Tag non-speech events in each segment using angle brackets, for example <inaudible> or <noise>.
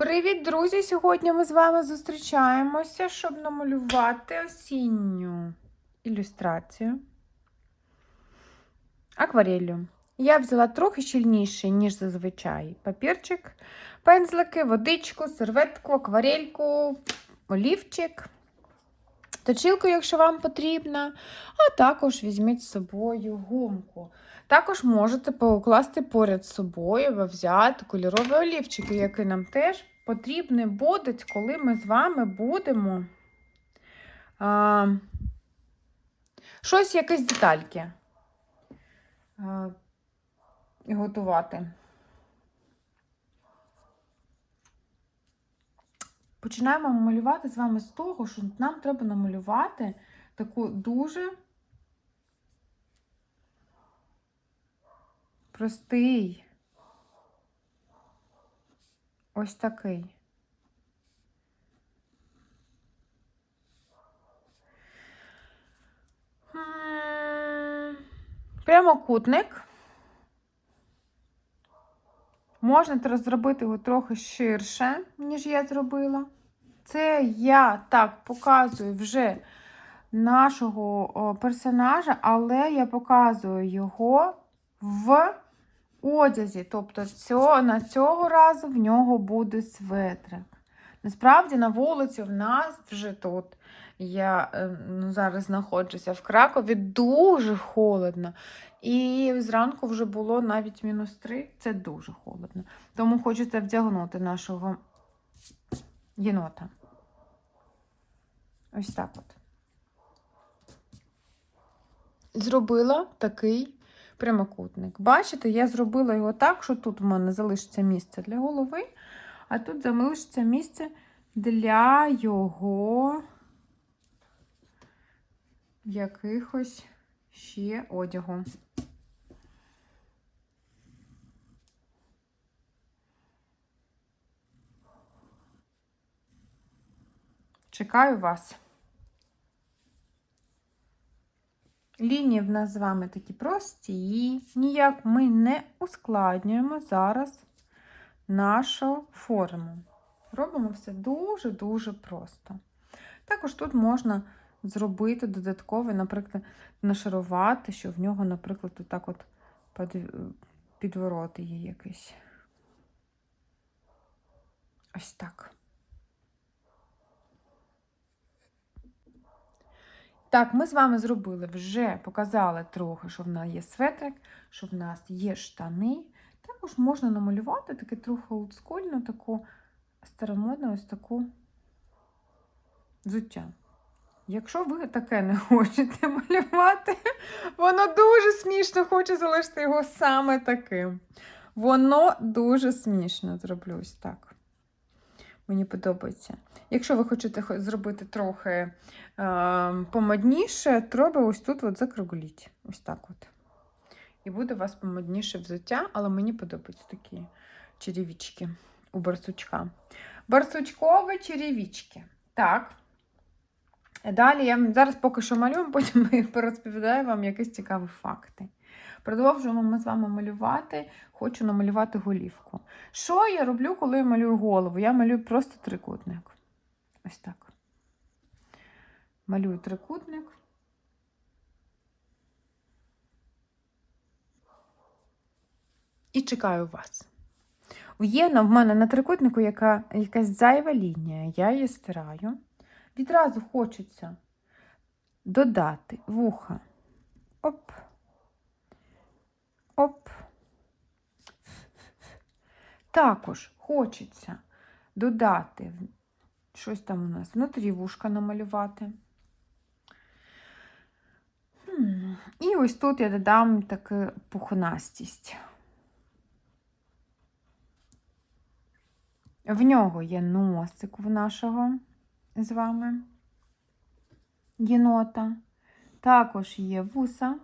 Привіт, друзі! Сьогодні ми з вами зустрічаємося, щоб намалювати осінню ілюстрацію аквареллю. Я взяла трохи щільніший, ніж зазвичай, папірчик, пензлики, водичку, серветку, акварельку, олівчик, точилку, якщо вам потрібна, а також візьміть з собою гумку. Також можете покласти поряд з собою, взяти кольорові олівчики, які нам теж потрібні будуть, коли ми з вами будемо а, щось, якісь детальки а, готувати. Починаємо малювати з вами з того, що нам треба намалювати таку дуже простий. Ось такий. Прямокутник. Можна зробити його трохи ширше, ніж я зробила. Це я так показую вже нашого персонажа, але я показую його в одязі. Тобто цього, на цього разу в нього буде светрик. Насправді на вулиці в нас вже тут. Я е, ну, зараз знаходжуся в Кракові, дуже холодно. І зранку вже було навіть мінус 3. Це дуже холодно. Тому хочеться вдягнути нашого єнота. Ось так от. Зробила такий прямокутник. Бачите, я зробила його так, що тут в мене залишиться місце для голови, а тут залишиться місце для його якихось ще одягу. Чекаю вас. Лінії в нас з вами такі прості, ніяк ми не ускладнюємо зараз нашу форму. Робимо все дуже-дуже просто. Також тут можна зробити додатково, наприклад, нашарувати, що в нього, наприклад, отак от підворот є якийсь. Ось так. Так, ми з вами зробили, вже показали трохи, що в нас є светрик, що в нас є штани. Також можна намалювати таке трохи олдскульну, таку старомодну ось таку взуття. Якщо ви таке не хочете малювати, воно дуже смішно, хочу залишити його саме таким. Воно дуже смішно зроблю так. Мені подобається. Якщо ви хочете зробити трохи е, помадніше, треба ось тут от закругліть. Ось так от. І буде у вас помадніше взуття, але мені подобаються такі черевички у барсучка. Барсучкові черевички. Так. Далі я зараз поки що малюю, <laughs> потім порозповідаю вам якісь цікаві факти. Продовжуємо ми з вами малювати, хочу намалювати голівку. Що я роблю, коли я малюю голову? Я малюю просто трикутник. Ось так. Малюю трикутник. І чекаю вас. Є в мене на трикутнику яка, якась зайва лінія, я її стираю. Відразу хочеться додати вуха. Оп. Оп. Також хочеться додати щось там у нас внутрі вушка намалювати. І ось тут я додам таку пухнастість. В нього є носик в нашого з вами єнота. Також є вуса.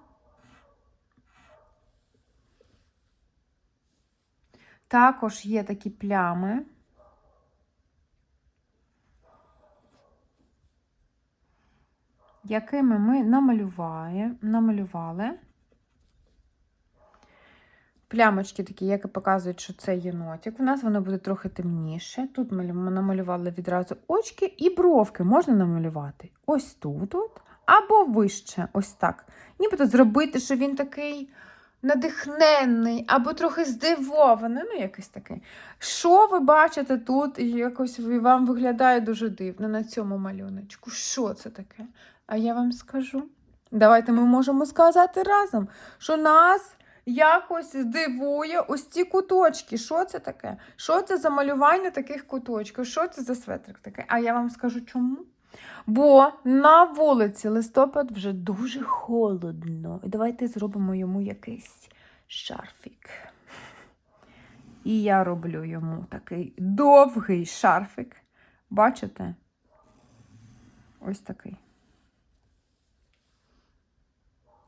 Також є такі плями. Якими ми намалювали. Плямочки такі, які показують, що це єнотик. У нас воно буде трохи темніше. Тут ми намалювали відразу очки і бровки можна намалювати. Ось тут, от, або вище, ось так. Нібито зробити, що він такий надихненний, або трохи здивований, ну якийсь такий. Що ви бачите тут, якось вам виглядає дуже дивно на цьому малюночку? Що це таке? А я вам скажу. Давайте ми можемо сказати разом, що нас якось дивує ось ці куточки. Що це таке? Що це за малювання таких куточків? Що це за светрик такий? А я вам скажу чому? Бо на вулиці листопад вже дуже холодно. І давайте зробимо йому якийсь шарфік. І я роблю йому такий довгий шарфик. Бачите? Ось такий.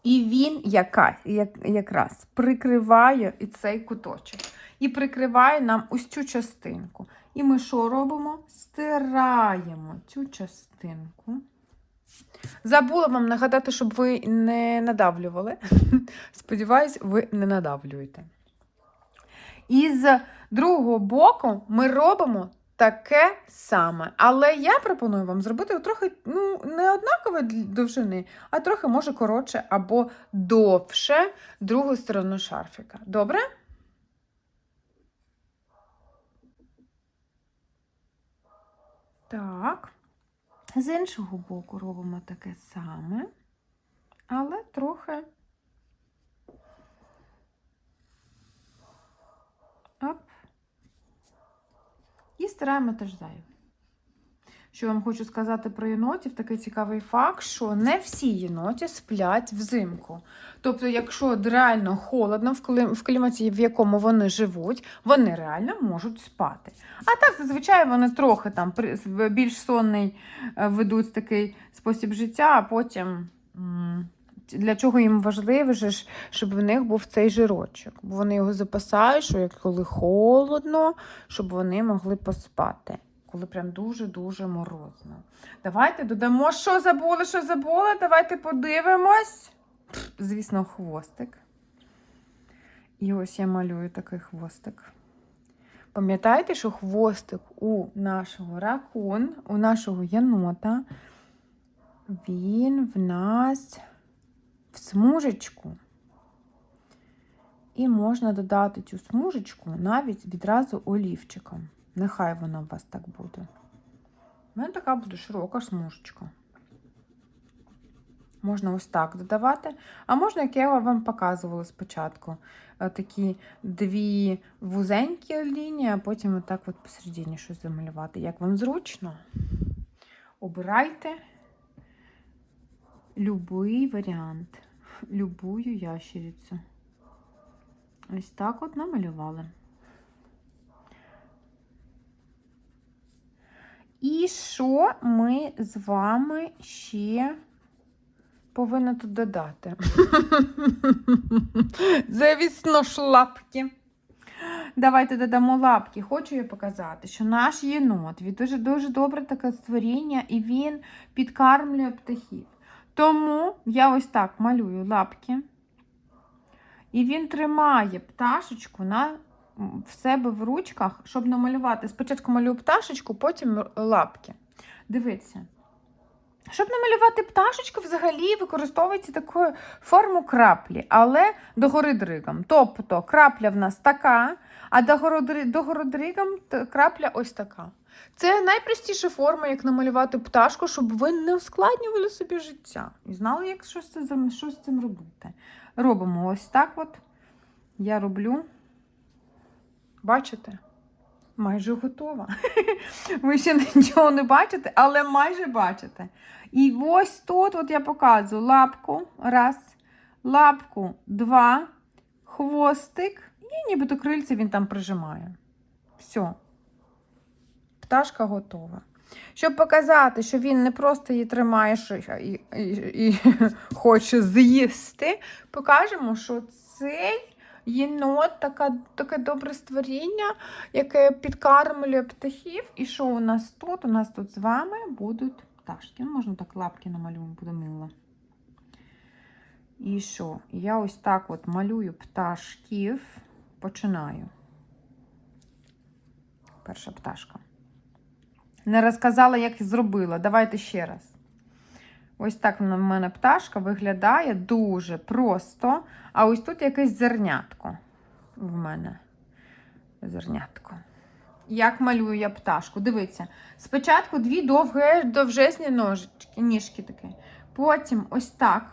І він яка, як, якраз прикриває і цей куточок. І прикриває нам ось цю частинку. І ми що робимо? Стираємо цю частинку. Забула вам нагадати, щоб ви не надавлювали. <laughs> Сподіваюсь, ви не надавлюєте. І з другого боку ми робимо таке саме. Але я пропоную вам зробити трохи ну, не однакової довжини, а трохи, може, коротше або довше другу сторону шарфіка. Добре? Так. З іншого боку робимо таке саме, але трохи. Оп. І стираємо теж зайве. Що вам хочу сказати про єнотів, такий цікавий факт, що не всі єноті сплять взимку. Тобто, якщо реально холодно в кліматі, в якому вони живуть, вони реально можуть спати. А так, зазвичай вони трохи там більш сонний е, ведуть такий спосіб життя, а потім. Для чого їм важливо, щоб в них був цей жирочок. Бо вони його запасають, що як коли холодно, щоб вони могли поспати, коли прям дуже-дуже морозно. Давайте додамо, що забули, що забули. Давайте подивимось. Звісно, хвостик. І ось я малюю такий хвостик. Пам'ятаєте, що хвостик у нашого ракун, у нашого єнота, він в нас смужечку. І можна додати цю смужечку навіть відразу олівчиком. Нехай вона у вас так буде. У мене така буде широка смужечка. Можна ось так додавати. А можна, як я вам показувала спочатку, е, такі дві вузенькі лінії, а потім отак от посередині щось замалювати. Як вам зручно? Обирайте любий варіант, любую ящерицю. Ось так от намалювали. І що ми з вами ще повинні тут додати? <laughs> Звісно ж, лапки. Давайте додамо лапки. Хочу я показати, що наш єнот він дуже дуже добре таке створіння, і він підкармлює птахів. Тому я ось так малюю лапки. І він тримає пташечку на, в себе в ручках, щоб намалювати. Спочатку малюю пташечку, потім лапки. Дивіться. Щоб намалювати пташечку, взагалі використовується таку форму краплі, але догори дригом. Тобто крапля в нас така, а догори дри- догори дригом крапля ось така. Це найпростіша форма, як намалювати пташку, щоб ви не ускладнювали собі життя і знали, як що з цим робити. Робимо ось так от. Я роблю. Бачите? Майже готова. <laughs> Ви ще нічого не бачите, але майже бачите. І ось тут от я показую лапку. Раз, лапку, два, хвостик. І нібито крильце він там прижимає. Все. Пташка готова. Щоб показати, що він не просто її тримає і, і, і <laughs> хоче з'їсти, покажемо, що цей єнот така, таке добре створіння, яке підкармлює птахів. І що у нас тут? У нас тут з вами будуть пташки. Ну, можна так лапки намалюємо, буде мило. І що? Я ось так от малюю пташків. починаю. Перша пташка. Не розказала, як зробила. Давайте ще раз. Ось так в мене пташка виглядає дуже просто. А ось тут якесь зернятко в мене. Зернятко. Як малюю я пташку? Дивіться. Спочатку дві довгі, довжезні ножички, ніжки такі. Потім ось так.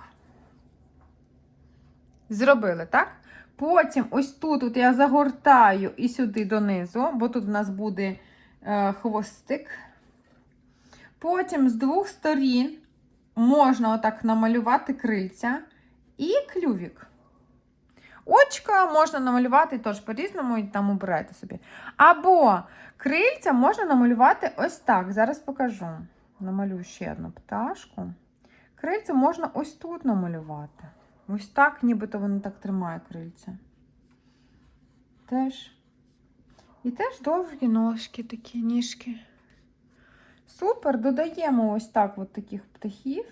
Зробили, так? Потім ось тут от я загортаю і сюди донизу, бо тут у нас буде е, хвостик. Потім з двох сторін можна отак намалювати крильця і клювік. Очка можна намалювати теж по-різному, і там обирайте собі. Або крильця можна намалювати ось так. Зараз покажу. Намалюю ще одну пташку. Крильця можна ось тут намалювати. Ось так, нібито воно так тримає крильця. Теж. І теж довгі ножки такі, ніжки. Супер, додаємо ось так от таких птахів.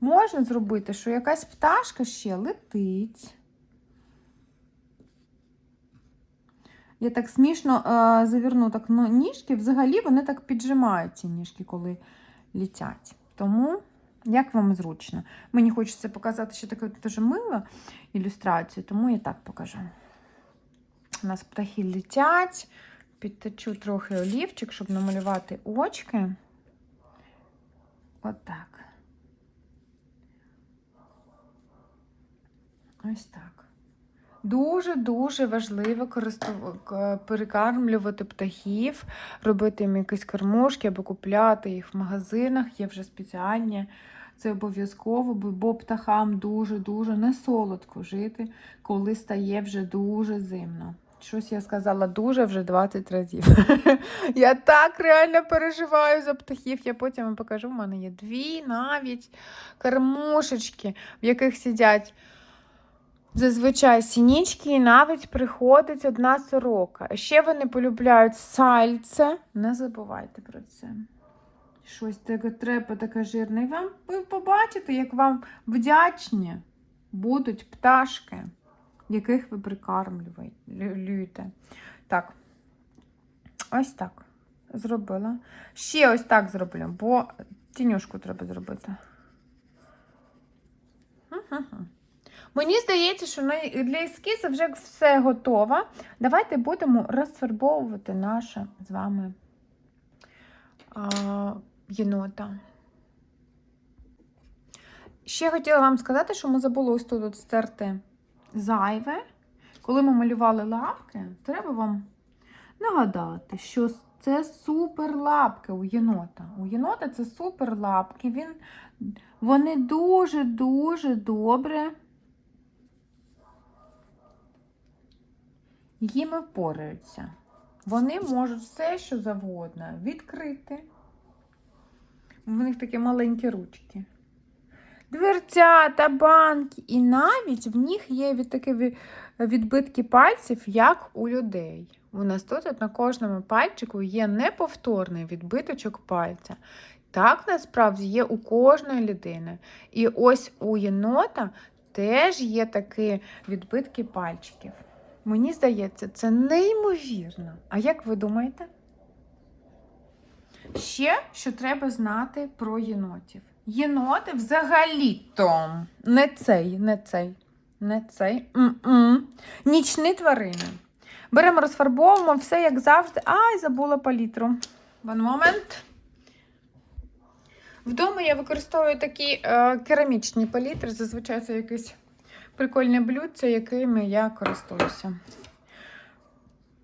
Можна зробити, що якась пташка ще летить. Я так смішно е, заверну так ну, ніжки, взагалі вони так піджимають ці ніжки, коли літять. Тому, як вам зручно. Мені хочеться показати ще таку дуже милу ілюстрацію, тому я так покажу. У нас птахи літять, підтечу трохи олівчик, щоб намалювати очки. Отак. Ось так. Дуже-дуже важливо перекармлювати птахів, робити їм якісь кормушки або купляти їх в магазинах. Є вже спеціальні. Це обов'язково, бо- бо птахам дуже-дуже не солодко жити, коли стає вже дуже зимно. Щось я сказала дуже вже 20 разів. <laughs> Я так реально переживаю за птахів. Я потім вам покажу. У мене є дві навіть кормушечки, в яких сидять зазвичай сінічки, і навіть приходить одна сорока. Ще вони полюбляють сальце. Не забувайте про це. Щось таке треба, таке жирне. І вам ви побачите, як вам вдячні будуть пташки, яких ви прикармлюєте. Так, ось так. Зробила. Ще ось так зроблю, бо тінюшку треба зробити. Мені здається, що для ескізу вже все готово. Давайте будемо розфарбовувати наше з вами а, єнота. Ще хотіла вам сказати, що ми забули ось тут стерти зайве. Коли ми малювали лапки, треба вам нагадати, що це супер лапки у єнота. У єнота це супер лапки. Він, вони дуже-дуже добре їми впораються. Вони можуть все, що завгодно, відкрити. У них такі маленькі ручки. Дверця та банки. І навіть в них є від такі відбитки пальців, як у людей. У нас тут от на кожному пальчику є неповторний відбиточок пальця. Так насправді є у кожної людини. І ось у єнота теж є такі відбитки пальчиків. Мені здається, це неймовірно. А як ви думаєте? Ще що треба знати про єнотів. Єноти взагалі-то не цей, не цей, не цей. М-м. Нічні тварини. Беремо, розфарбовуємо все, як завжди. Ай, забула палітру. One moment. Вдома я використовую такі е, керамічні палітри, зазвичай це якісь прикольні блюдця, якими я користуюся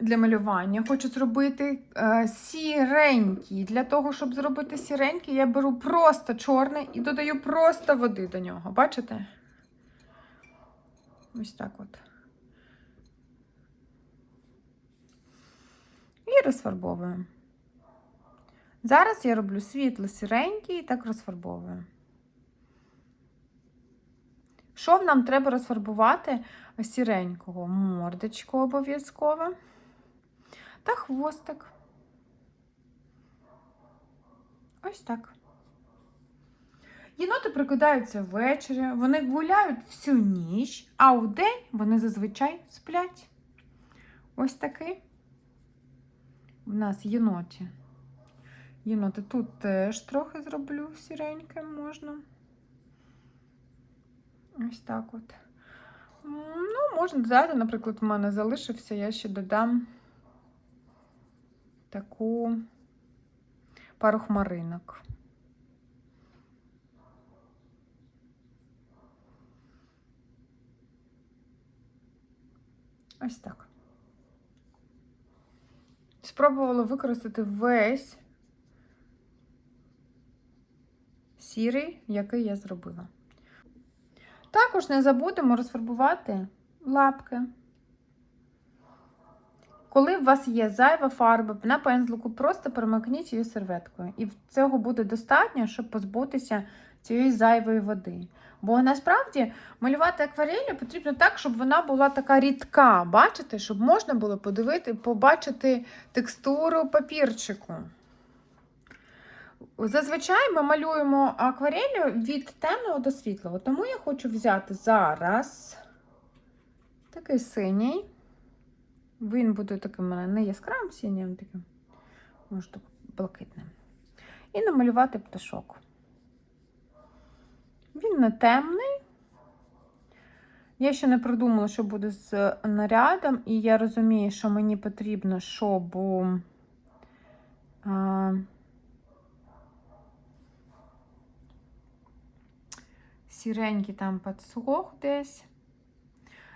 для малювання. Хочу зробити е, сіренький. Для того, щоб зробити сіренький, я беру просто чорний і додаю просто води до нього. Бачите? Ось так от. І розфарбовую. Зараз я роблю світло сіренький і так розфарбовую. Що нам треба розфарбувати сіренького? Мордочку обов'язково. Та хвостик. Ось так. Єноти прокидаються ввечері, вони гуляють всю ніч, а вдень вони зазвичай сплять. Ось такий. У нас єноті. Єноти тут теж трохи зроблю сіреньким можна. Ось так от. Ну, можна додати, наприклад, в мене залишився, я ще додам таку пару хмаринок. Ось так. Спробувала використати весь сірий, який я зробила. Також не забудемо розфарбувати лапки. Коли у вас є зайва фарба на пензлику, просто перемакніть її серветкою. І цього буде достатньо, щоб позбутися цієї зайвої води. Бо насправді малювати акварелью потрібно так, щоб вона була така рідка. Бачите, щоб можна було подивити, побачити текстуру папірчику. Зазвичай ми малюємо акварелью від темного до світлого, тому я хочу взяти зараз такий синій. Він буде таким мене не яскравим синім, таким, може, так блакитним. І намалювати пташок. Він не темний. Я ще не придумала, що буде з нарядом, і я розумію, що мені потрібно, щоб. А, сіренький там підсох десь.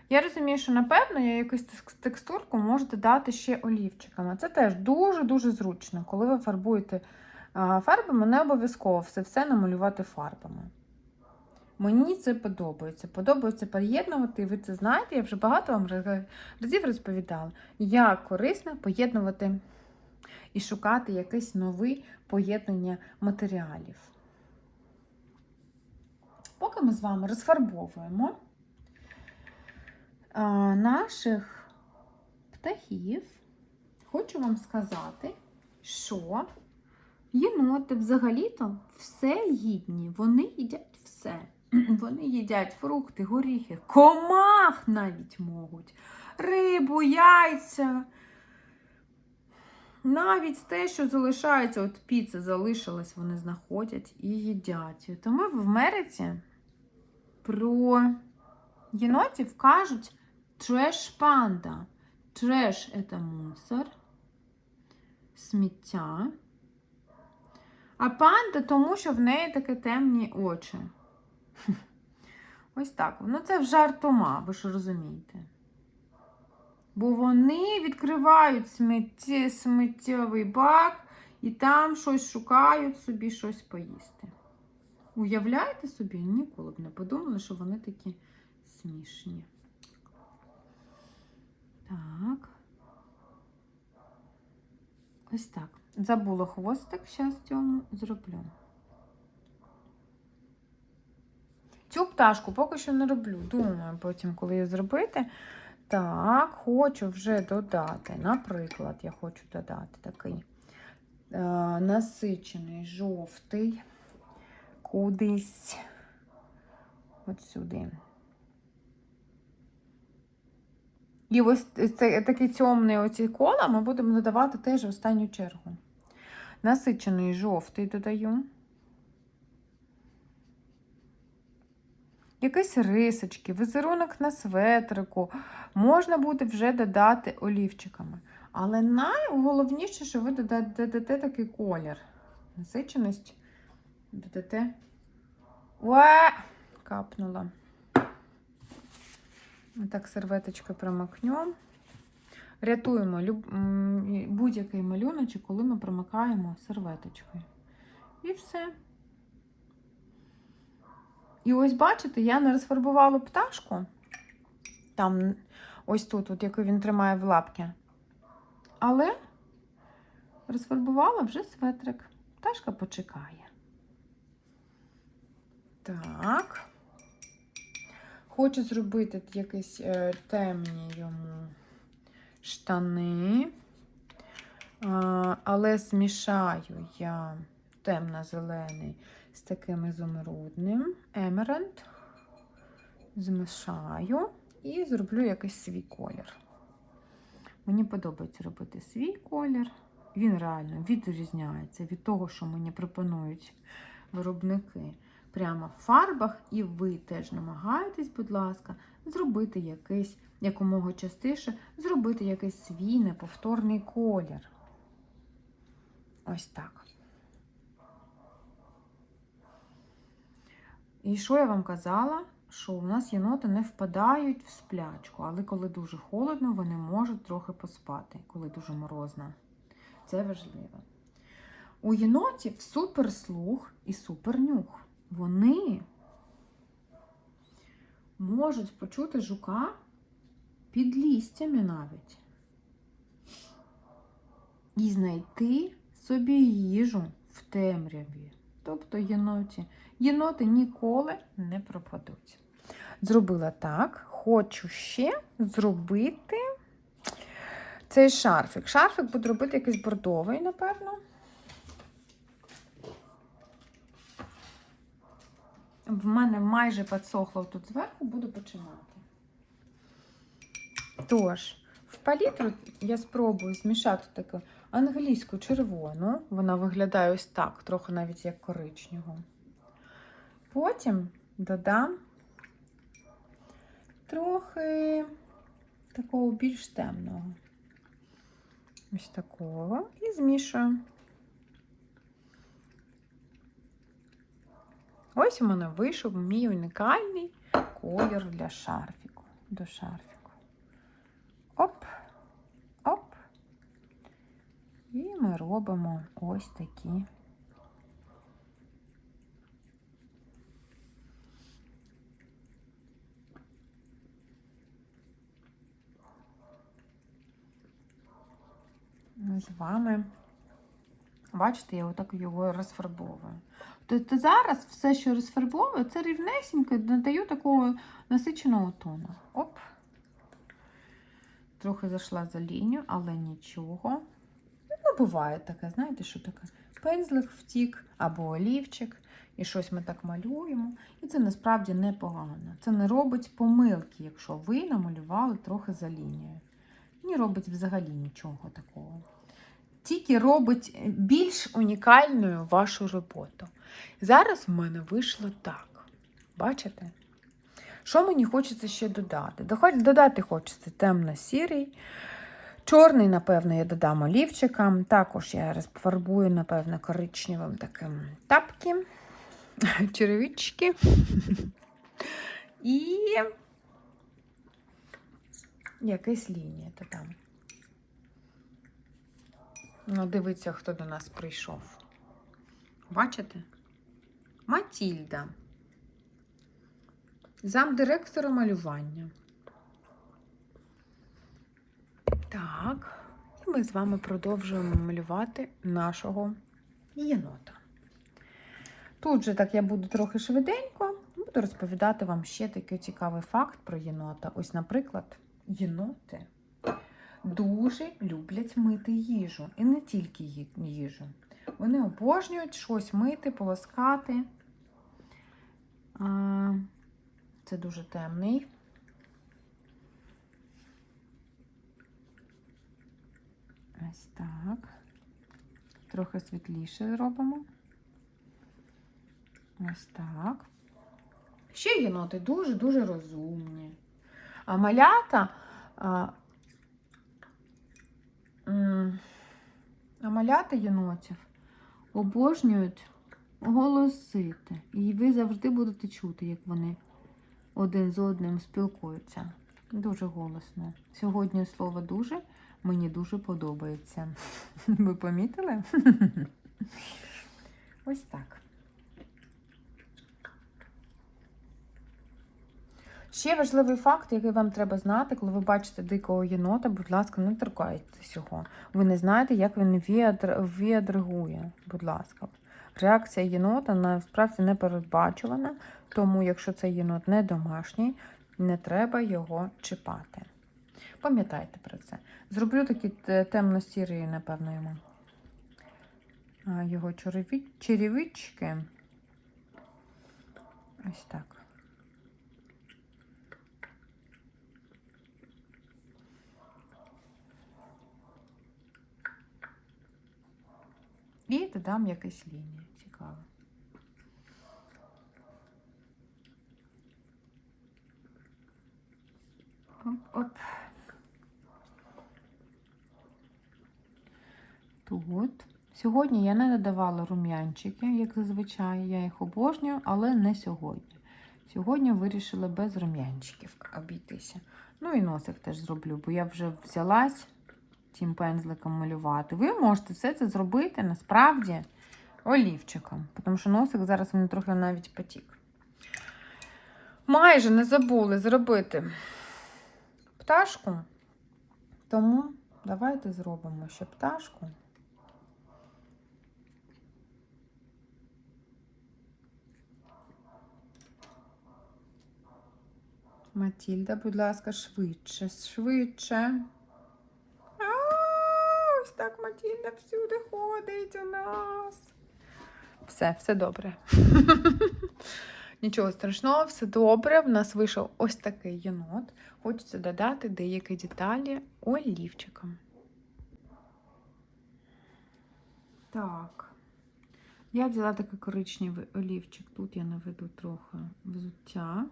Я розумію, що, напевно, я якусь текстурку можу додати ще олівчиками. Це теж дуже-дуже зручно, коли ви фарбуєте фарбами, не обов'язково все все намалювати фарбами. Мені це подобається. Подобається поєднувати, і ви це знаєте, я вже багато вам разів розповідала, як корисно поєднувати і шукати якесь нове поєднання матеріалів. Поки ми з вами розфарбовуємо наших птахів, хочу вам сказати, що єноти взагалі-то все гідні, вони їдять все. <clears throat> Вони їдять фрукти, горіхи, комах навіть можуть, рибу, яйця. Навіть те, що залишається, от піца залишилась, вони знаходять і їдять. Тому в Америці про єнотів кажуть треш-панда. Треш це мусор, сміття. А панда тому, що в неї такі темні очі. <laughs> Ось так. Ну, це в жартома, ви ж розумієте. Бо вони відкривають смітті, сміттєвий бак і там щось шукають собі щось поїсти. Уявляєте собі? Ніколи б не подумали, що вони такі смішні. Так. Ось так. Забула хвостик, зараз цьому зроблю. Цю пташку поки що не роблю. Думаю, потім, коли її зробити. Так, хочу вже додати. Наприклад, я хочу додати такий е, насичений жовтий кудись от сюди. І ось це такі темні оці кола ми будемо додавати теж в останню чергу. Насичений жовтий додаю. Якісь рисочки, візерунок на светрику. Можна буде вже додати олівчиками. Але найголовніше, що ви додате такий колір. Насиченість додате. Уа! Капнула. Отак серветочкою промокнемо. Рятуємо будь-який малюночок, коли ми промикаємо серветочкою. І все. І ось, бачите, я не розфарбувала пташку. Там, ось тут, от, яку він тримає в лапки. Але розфарбувала вже светрик. Пташка почекає. Так. Хочу зробити якісь е, темні йому штани, але змішаю я темно-зелений з таким ізумрудним емеральд. Змішаю і зроблю якийсь свій колір. Мені подобається робити свій колір. Він реально відрізняється від того, що мені пропонують виробники прямо в фарбах, і ви теж намагаєтесь, будь ласка, зробити якийсь якомога частіше, зробити якийсь свій неповторний колір. Ось так. І що я вам казала? Що у нас єноти не впадають в сплячку, але коли дуже холодно, вони можуть трохи поспати, коли дуже морозно. Це важливо. У єнотів суперслух і супернюх. Вони можуть почути жука під лістями навіть. І знайти собі їжу в темряві. Тобто єноті. Єноти ніколи не пропадуть. Зробила так. Хочу ще зробити цей шарфик. Шарфик буду робити якийсь бордовий, напевно. В мене майже підсохло тут зверху, буду починати. Тож, в палітру я спробую змішати таку англійську червону. Вона виглядає ось так, трохи навіть як коричневу. Потім додам трохи такого більш темного. Ось такого. І змішую. Ось у мене вийшов мій унікальний колір для шарфіку. До шарфіку. Оп, оп. І ми робимо ось такі. З вами, бачите, я отак його розфарбовую. Тобто зараз все, що розфарбовую, це рівнесенько надаю такого насиченого тону. Оп. Трохи зайшла за лінію, але нічого. Ну, буває таке, знаєте, що таке? Пензлик втік або олівчик, і щось ми так малюємо. І це насправді непогано. Це не робить помилки, якщо ви намалювали трохи за лінією. Не робить взагалі нічого такого. Тільки робить більш унікальною вашу роботу. Зараз в мене вийшло так. Бачите? Що мені хочеться ще додати? Додати хочеться темно-сірий. Чорний, напевно, я додам олівчикам. Також я розфарбую, напевно, коричневим таким тапки, <laughs> черевички. І якась лінія там. Дивіться, хто до нас прийшов. Бачите? Матільда. Замдиректора малювання. Так, і ми з вами продовжуємо малювати нашого єнота. Тут же, так я буду трохи швиденько, буду розповідати вам ще такий цікавий факт про єнота. Ось, наприклад, єноти дуже люблять мити їжу. І не тільки їжу. Вони обожнюють щось мити, полоскати. Це дуже темний. Ось так. Трохи світліше робимо. Ось так. Ще єноти дуже-дуже розумні. А малята. А єнотів обожнюють голосити. І ви завжди будете чути, як вони один з одним спілкуються. Дуже голосно. Сьогодні слово дуже мені дуже подобається. <laughs> Ви помітили? <laughs> Ось так. Ще важливий факт, який вам треба знати, коли ви бачите дикого єнота, будь ласка, не торкайтесь його. Ви не знаєте, як він відреагує. Будь ласка. Реакція єнота насправді не передбачувана, тому якщо цей єнот не домашній, не треба його чіпати. Пам'ятайте про це. Зроблю такі темно-сірі, напевно, йому. Його черевички. Ось так. І додам якась лінія. Цікаво. Оп-оп. Тут. Сьогодні я не додавала рум'янчики, як зазвичай. Я їх обожнюю, але не сьогодні. Сьогодні вирішила без рум'янчиків обійтися. Ну і носик теж зроблю, бо я вже взялась цим пензликом малювати. Ви можете все це зробити насправді олівчиком, тому що носик зараз він трохи навіть потік. Майже не забули зробити пташку, тому давайте зробимо ще пташку. Матільда, будь ласка, швидше, швидше. Так Матільда всюди ходить у нас. Все, все добре. <laughs> Нічого страшного, все добре. В нас вийшов ось такий єнот. Хочеться додати деякі деталі олівчиком. Так. Я взяла такий коричневий олівчик. Тут я наведу трохи взуття.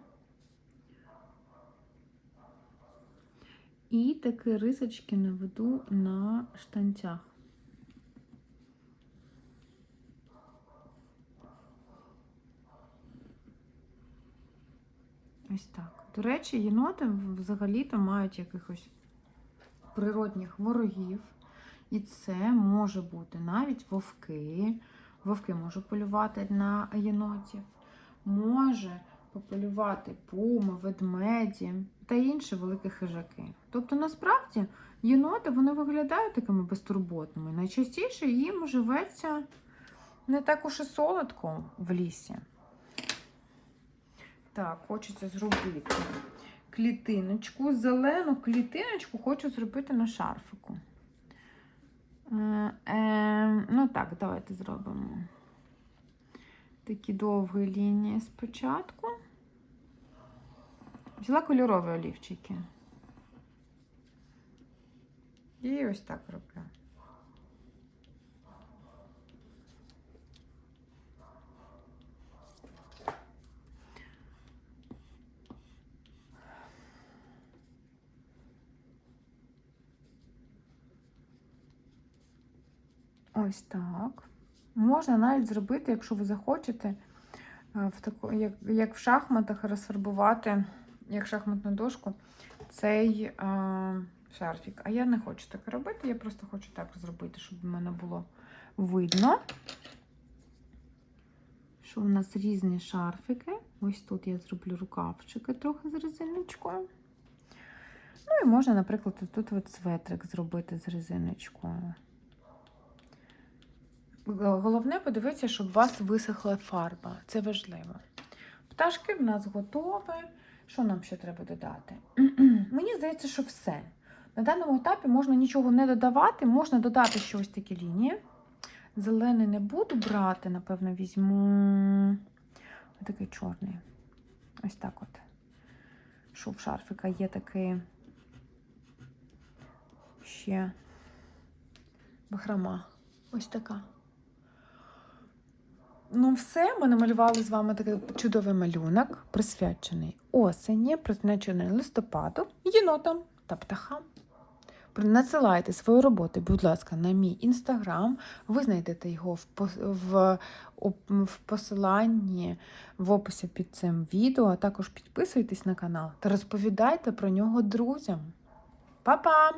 І такі рисочки наведу на штанцях. Ось так. До речі, єноти взагалі-то мають якихось природних ворогів. І це може бути навіть вовки. Вовки можуть полювати на єнотів. Може пополювати пуми, ведмеді та інші великі хижаки. Тобто, насправді, єноти вони виглядають такими безтурботними. Найчастіше їм живеться не так уж і солодко в лісі. Так, хочеться зробити клітиночку. Зелену клітиночку хочу зробити на шарфику. Е, е, ну так, давайте зробимо такі довгі лінії спочатку. Взяла кольорові олівчики. І ось так роблю. Ось так. Можна навіть зробити, якщо ви захочете, е, в таку, як, як в шахматах розфарбувати, як шахматну дошку, цей а, шарфік. А я не хочу так робити, я просто хочу так зробити, щоб в мене було видно, що у нас різні шарфики. Ось тут я зроблю рукавчики трохи з резиночкою. Ну і можна, наприклад, тут от светрик зробити з резиночкою. Головне подивитися, щоб у вас висохла фарба. Це важливо. Пташки в нас готові. Що нам ще треба додати? <clears throat> Мені здається, що все. На даному етапі можна нічого не додавати, можна додати ще ось такі лінії. Зелений не буду брати, напевно, візьму такий чорний. Ось так от. Що в шарфика є такий ще бахрома. Ось така. Ну, все, ми намалювали з вами такий чудовий малюнок, присвячений осені, присвячений листопаду, єнотам та птахам. Надсилайте свої роботи, будь ласка, на мій інстаграм. Ви знайдете його в, в посиланні в описі під цим відео, а також підписуйтесь на канал та розповідайте про нього друзям. Па-па!